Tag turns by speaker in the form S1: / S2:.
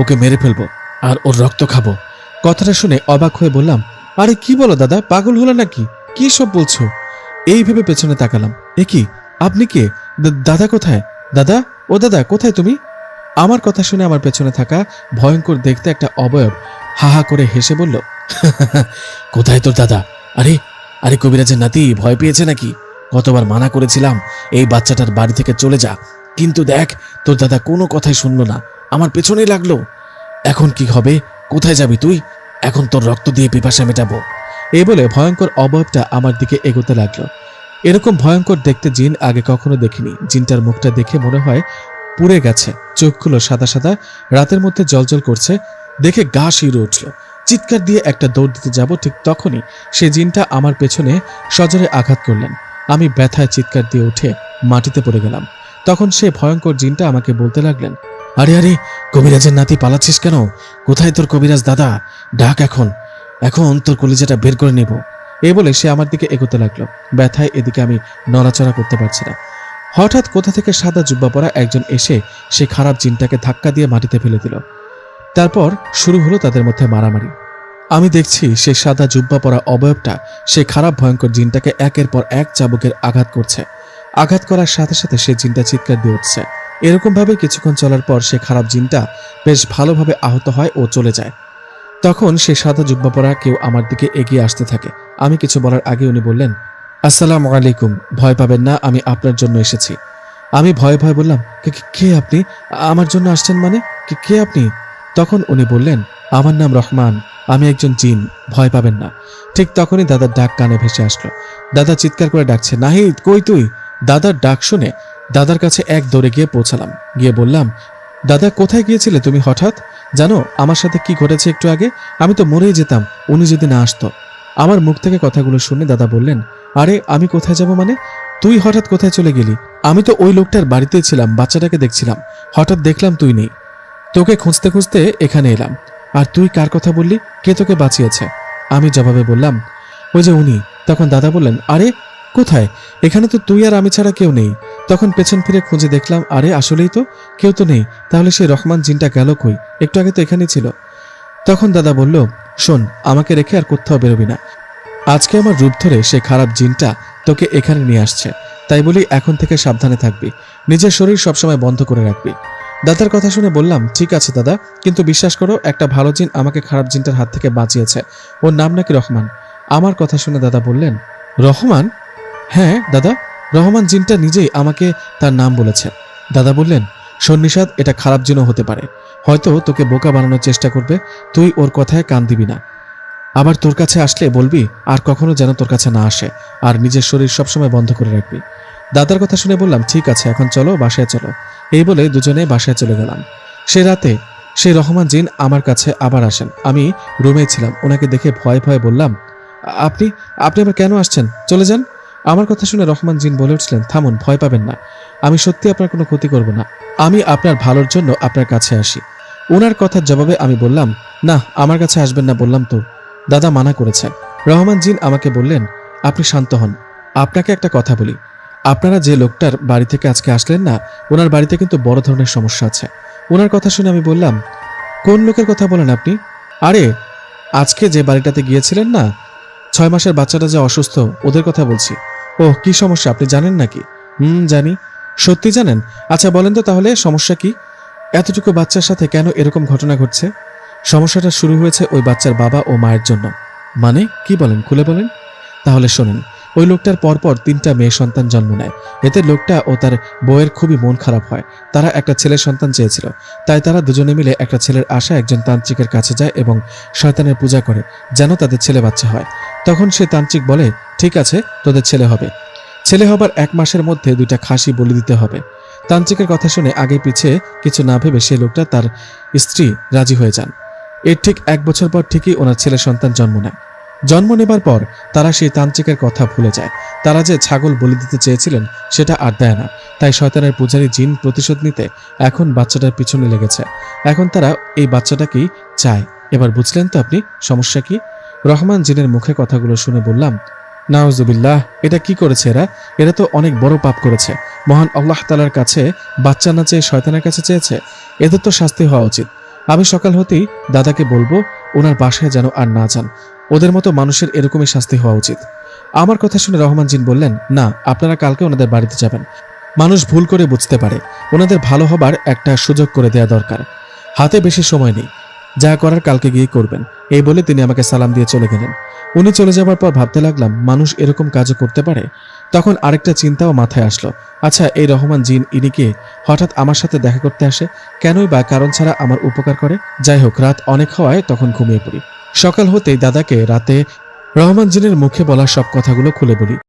S1: ওকে মেরে ফেলব আর ওর রক্ত খাব। কথাটা শুনে অবাক হয়ে বললাম, আরে কি বলো দাদা, পাগল হলো নাকি? কি সব বলছো? এই ভেবে পেছনে তাকালাম। এ কি? আপনি কে? দাদা কোথায়? দাদা? ও দাদা, কোথায় তুমি? আমার কথা শুনে আমার পেছনে থাকা ভয়ঙ্কর দেখতে একটা অবয়ব হাহা করে হেসে বলল, কোথায় তোর দাদা? আরে আরে কবিরাজের নাতি, ভয় পেয়েছে নাকি? কতবার মানা করেছিলাম, এই বাচ্চাটার বাড়ি থেকে চলে যা। কিন্তু দেখ, তোর দাদা কোনো কথাই শুনলো না। আমার পেছনেই লাগল। এখন কি হবে? কোথায় যাবি তুই? এখন তোর রক্ত দিয়ে পিপাসা মেটাবো। এই বলে ভয়ঙ্কর অবয়বটা আমার দিকে এগোতে লাগল। এরকম ভয়ঙ্কর দেখতে জিন আগে কখনো দেখিনি। জিনটার মুখটা দেখে মনে হয় পুড়ে গেছে। চোখগুলো সাদা সাদা, রাতের মধ্যে জলজল করছে। দেখে গা শিউরে উঠল। চিৎকার দিয়ে একটা দৌড় দিতে যাব ঠিক তখনই সে জিনটা আমার পেছনে সজরে আঘাত করলেন। আমি ব্যথায় চিৎকার দিয়ে উঠে মাটিতে পড়ে গেলাম। তখন সে ভয়ঙ্কর জিনটা আমাকে বলতে লাগলেন আরে আরে, কবিরাজের নাতি পালাচ্ছিস কেন? কোথায় তোর কবিরাজ দাদা? ডাক এখন। এখন তোর কলিজাটা বের করে নেব। এই বলে সে আমার দিকে এগোতে লাগল। ব্যথায় এদিকে আমি নড়াচড়া করতে পারছি না। হঠাৎ কোথা থেকে সাদা জুব্বা পরা একজন এসে সে খারাপ জিনটাকে ধাক্কা দিয়ে মাটিতে ফেলে দিল। তারপর শুরু হলো তাদের মধ্যে মারামারি। আমি দেখছি সে সাদা জুব্বা পরা অবয়বটা সেই খারাপ ভয়ঙ্কর জিনটাকে একের পর এক চাবুকের আঘাত করছে। আঘাত করার সাথে সাথে সে জিনটা চিৎকার দিয়ে উঠছে। এরকম ভাবে কিছুক্ষণ চলার পর সে খারাপ জিনটা বেশ ভালোভাবে আহত হয় ও চলে যায়। তখন সে সাদা জুব্বা পরা কেউ আমার দিকে এগিয়ে আসতে থাকে। আমি কিছু বলার আগে উনি বললেন, আসসালামু আলাইকুম, ভয় পাবেন না, আমি আপনার জন্য এসেছি। আমি ভয়ে ভয়ে বললাম "কে- আপনি? আমার জন্য আসছেন মানে? "কে- কে আপনি? তখন উনি বললেন, আমার নাম রহমান, আমি একজন জিন, ভয় পাবেন না। ঠিক তখনই দাদার ডাক কানে ভেসে আসলো। দাদা চিৎকার করে ডাকছে, নাহিদ, কই তুই? দাদার ডাক শুনে দাদার কাছে এক দৌড়ে গিয়ে পৌঁছালাম। গিয়ে বললাম, দাদা, কোথায় গিয়েছিলে তুমি হঠাৎ? জানো, আমার সাথে কি ঘটেছে একটু আগে? আমি তো মরেই যেতাম, উনি যদি না আসতো। আমার মুখ থেকে কথাগুলো শুনে দাদা বললেন, আরে, আমি কোথায় যাব মানে? তুই হঠাৎ কোথায় চলে গেলি? আমি তো ওই লোকটার বাড়িতেই ছিলাম, বাচ্চাটাকে দেখছিলাম। হঠাৎ দেখলাম তুই নেই। তোকে খুঁজতে খুঁজতে এখানে এলাম। আর তুই কার কথা বললি? কে তোকে বাঁচিয়েছে? আমি জবাবে বললাম, ওই যে উনি। তখন দাদা বললেন, আরে কোথায়? এখানে তো তুই আর আমি ছাড়া কেউ নেই। তখন পেছন ফিরে খুঁজে দেখলাম, আরে, আসলেই তো কেউ তো নেই। তাহলে সেই রহমান জিনটা গেল কই? একটু আগে তো এখানেই ছিল। তখন দাদা বলল, শোন, আমাকে রেখে আর কোথাও বেরোবি না। আজকে আমার রূপ ধরে সে খারাপ জিনটা তোকে এখানে নিয়ে আসছে। তাই বলি, এখন থেকে সাবধানে থাকবি। নিজের শরীর সবসময় বন্ধ করে রাখবি। দাদার কথা শুনে বললাম, ঠিক আছে দাদা, কিন্তু বিশ্বাস করো, একটা ভালো জিন আমাকে খারাপ জিনটার হাত থেকে বাঁচিয়েছে। ওর নাম নাকি রহমান? আমার কথা শুনে দাদা বললেন, রহমান? হ্যাঁ দাদা। রহমান জিনটা নিজেই আমাকে তার নাম বলেছে দাদা বললেন, সন্নিষাদ, এটা খারাপ জিনও হতে পারে। হয়তো তোকে বোকা বানানোর চেষ্টা করবে। তুই ওর কথায় কান দিবি না। আবার তোর কাছে আসলে বলবি, আর কখনো যেন তোর কাছে না আসে, আর নিজের শরীর সবসময় বন্ধ করে রাখবি। দাদার কথা শুনে বললাম, ঠিক আছে, এখন চলো, বাসায় চলো। এই বলে দুজনে বাসায় চলে গেলাম। সে রাতে সেই রহমান জিন আমার কাছে আবার আসেন। আমি রুমে ছিলাম। ওনাকে দেখে ভয়ে ভয়ে বললাম, আপনি আপনি আবার কেন আসছেন? চলে যান। আমার কথা শুনে রহমান জিন বলে উঠছিলেন থামুন, ভয় পাবেন না। আমি সত্যি আপনার কোনো ক্ষতি করব না। আমি আপনার ভালোর জন্য আপনার কাছে আসি। ওনার কথার জবাবে আমি বললাম, না, আমার কাছে আসবেন না বললাম তো। দাদা মানা করেছেন। রহমান জিন আমাকে বললেন, আপনি শান্ত হন। আপনাকে একটা কথা বলি। আপনারা যে লোকটার বাড়ি থেকে আজকে আসলেন না ওনার বাড়িতে কিন্তু বড় ধরনের সমস্যা আছে। ওনার কথা শুনে আমি বললাম, কোন লোকের কথা বলেন আপনি? আরে, আজকে যে বাড়িটাতে গিয়েছিলেন না, ছয় মাসের বাচ্চাটা যে অসুস্থ, ওদের কথা বলছি। ও কি সমস্যা? আপনি জানেন নাকি? হুম, জানি। সত্যি জানেন? আচ্ছা বলেন তো তাহলে, সমস্যা কি? এতটুকু বাচ্চার সাথে কেন এরকম ঘটনা ঘটছে? সমস্যাটা শুরু হয়েছে ওই বাচ্চার বাবা ও মায়ের জন্য। মানে কি বলেন? খুলে বলেন। তাহলে শোনেন। ওই লোকটার পরপর তিনটা মেয়ে সন্তান জন্ম নেয়। এতে লোকটা ও তার বউয়ের খুবই মন খারাপ হয়। তারা একটা ছেলের সন্তান চেয়েছিল। তাই তারা দুজনে মিলে একটা ছেলের আশা একজন তান্ত্রিকের কাছে যায় এবং শয়তানের পূজা করে, যেন তাদের ছেলে বাচ্চা হয়। তখন সে তান্ত্রিক বলে, ঠিক আছে, তোদের ছেলে হবে। ছেলে হবার এক মাসের মধ্যে দুইটা খাসি বলি দিতে হবে। তান্ত্রিকের কথা শুনে আগে পিছে কিছু না ভেবে সে লোকটা তার স্ত্রী রাজি হয়ে যান। এর ঠিক এক বছর পর ঠিকই ওনার ছেলে সন্তান জন্ম নেয়। জন্ম নেবার পর তারা সেই তান্ত্রিকের কথা ভুলে যায়। তারা যে ছাগল বলি দিতে চেয়েছিলেন, সেটা আর দেয় না। তাই শয়তানের পূজারী জিন প্রতিশোধ নিতে এখন বাচ্চাটার পিছনে লেগেছে। এখন তারা এই বাচ্চাটাকেই চায়। এবার বুঝলেন তো আপনি সমস্যা কি? রহমান জিনের মুখে কথাগুলো শুনে বললাম নাওজুবিল্লাহ এটা কি করেছে এরা? এরা তো অনেক বড় পাপ করেছে। মহান আল্লাহ তালার কাছে বাচ্চা না চেয়ে শয়তানের কাছে চেয়েছে? এদের তো শাস্তি হওয়া উচিত। আমি সকাল হতেই দাদাকে বলব ওনার বাসায় যেন আর না যান। ওদের মতো মানুষের এরকমই শাস্তি হওয়া উচিত। আমার কথা শুনে রহমান জিন বললেন, না, আপনারা কালকে ওনাদের বাড়িতে যাবেন। মানুষ ভুল করে বুঝতে পারে। ওনাদের ভালো হবার একটা সুযোগ করে দেয়া দরকার। হাতে বেশি সময় নেই। যা করার কালকে গিয়ে করবেন। এই বলে তিনি আমাকে সালাম দিয়ে চলে গেলেন। উনি চলে যাবার পর ভাবতে লাগলাম, মানুষ এরকম কাজও করতে পারে? তখন আরেকটা চিন্তাও মাথায় আসলো। আচ্ছা এই রহমান জিন ইনিকে হঠাৎ আমার সাথে দেখা করতে আসে? কেনই বা কারণ ছাড়া আমার উপকার করে? যাই হোক, রাত অনেক হওয়ায় তখন ঘুমিয়ে পড়ি। সকাল হতেই দাদাকে রাতে রহমান জিনের মুখে বলা সব কথাগুলো খুলে বলি।